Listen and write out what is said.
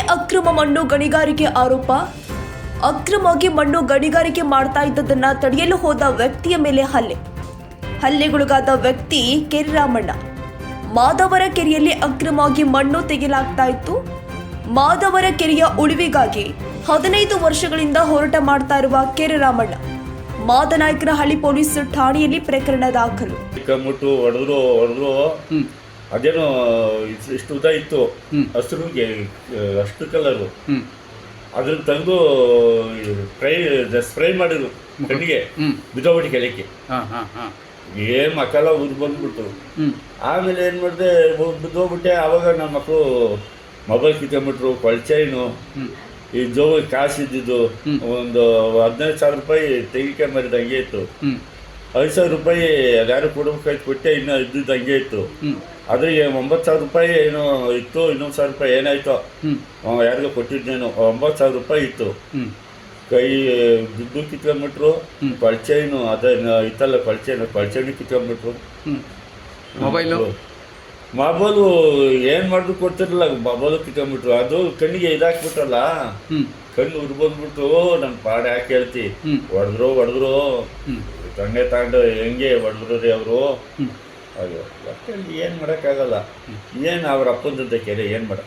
ಅಕ್ರಮ ಮಣ್ಣು ಗಣಿಗಾರಿಕೆ ಆರೋಪ. ಅಕ್ರಮವಾಗಿ ಮಣ್ಣು ಗಣಿಗಾರಿಕೆ ಮಾಡ್ತಾ ಇದ್ದದನ್ನ ತಡೆಯಲು ಹೋದ ವ್ಯಕ್ತಿಯ ಮೇಲೆ ಹಲ್ಲೆ. ಹಲ್ಲೆಗೊಳಗಾದ ವ್ಯಕ್ತಿ ಕೆರಿರಾಮಣ್ಣ. ಮಾದವರ ಕೆರೆಯಲ್ಲಿ ಅಕ್ರಮವಾಗಿ ಮಣ್ಣು ತೆಗೆಯಲಾಗ್ತಾ ಇತ್ತು. ಮಾದವರ ಕೆರೆಯ ಉಳಿವಿಗಾಗಿ ಹದಿನೈದು ವರ್ಷಗಳಿಂದ ಹೋರಾಟ ಮಾಡ್ತಾ ಇರುವ ಮಾದನಾಯಕರ ಹಳ್ಳಿ ಪೊಲೀಸ್ ಠಾಣೆಯಲ್ಲಿ ಪ್ರಕರಣ ದಾಖಲು. ಅದೇನೋ ಇಷ್ಟು- ಉದ್ದ ಇತ್ತು. ಹಸಿರುಗೆ ಅಷ್ಟು ಕಲರು ಅದನ್ನು ತೆಗೆದು ಫ್ರೈ ಸ್ಪ್ರೈ ಮಾಡಿದ್ರು ಕಣ್ಣಿಗೆ. ಬಿದ್ದೋಗ್ಬಿಟ್ಟು ಕೆಳಕ್ಕೆ. ಹಾ ಹಾ ಹಾ. ಏನ್ ಮಕ್ಕಳ ಊರು ಬಂದ್ಬಿಟ್ಟು ಆಮೇಲೆ ಏನು ಮಾಡಿದೆ ಬಿದ್ದೋಗ್ಬಿಟ್ಟೆ. ಆವಾಗ ನಮ್ಮ ಮಕ್ಕಳು ಮೊಬೈಲ್ ಕಿತ್ಕೊಂಡ್ಬಿಟ್ರು ಕೊಳ್ಚೈನು ಈ ಜೋಗ ಕಾಸು ಇದ್ದಿದ್ದು ಒಂದು ಹದಿನೈದು ಸಾವಿರ ರೂಪಾಯಿ ತೆಗಿಕೊಂಬರಿದ ಹಂಗೆ ಇತ್ತು. ಐದು ಸಾವಿರ ರೂಪಾಯಿ ಅದ್ಯಾರು ಕೊಡ್ಬೇಕಾಯ್ತು ಕೊಟ್ಟೆ ಇನ್ನೂ ಇದ್ದಿದ್ದು ಹಂಗೆ ಇತ್ತು. ಆದರೆ ಒಂಬತ್ತು ಸಾವಿರ ರೂಪಾಯಿ ಏನೋ ಇತ್ತು ಇನ್ನೊಂದು ಸಾವಿರ ರೂಪಾಯಿ ಏನಾಯ್ತೋ. ಯಾರಿಗೋ ಕೊಟ್ಟಿದ್ದೇನು ಒಂಬತ್ತು ಸಾವಿರ ರೂಪಾಯಿ ಇತ್ತು. ಕೈ ದುಡ್ಡು ಕಿತ್ಕೊಂಡ್ಬಿಟ್ರು. ಏನು ಅದನ್ನ ಇತ್ತಲ್ಲ ಕೊಳ್ಚೈನು ಕೊಳ್ಚೈನು ಕಿತ್ಕೊಂಡ್ಬಿಟ್ರು. ಮೊಬೈಲು? ಮೊಬೈಲು ಏನು ಮಾಡಿದ್ರು ಕೊಡ್ತಿರಲಿಲ್ಲ ಮೊಬೈಲು ಕಿತ್ಕೊಂಡ್ಬಿಟ್ರು. ಅದು ಕಣ್ಣಿಗೆ ಇದಾಕ್ಬಿಟ್ರಲ್ಲ. ಕಣ್ಣು ಉರ್ಬಂದ್ಬಿಟ್ಟು ನನ್ನ ಪಾಡ ಯಾಕೆ ಹೇಳ್ತಿ? ಹೊಡೆದ್ರು ಹೊಡೆದ್ರು. ತಂಗೆ ತಂದೆ ತಗೊಂಡು ಹೆಂಗೆ ಹೊಡೆದ್ರು ರೀ ಅವರು ಅಯ್ಯೋ ಒಟ್ಟಲ್ಲಿ ಏನು ಮಾಡೋಕ್ಕಾಗಲ್ಲ. ಏನು ಅವ್ರ ಕೇಳಿ ಏನು ಮಾಡ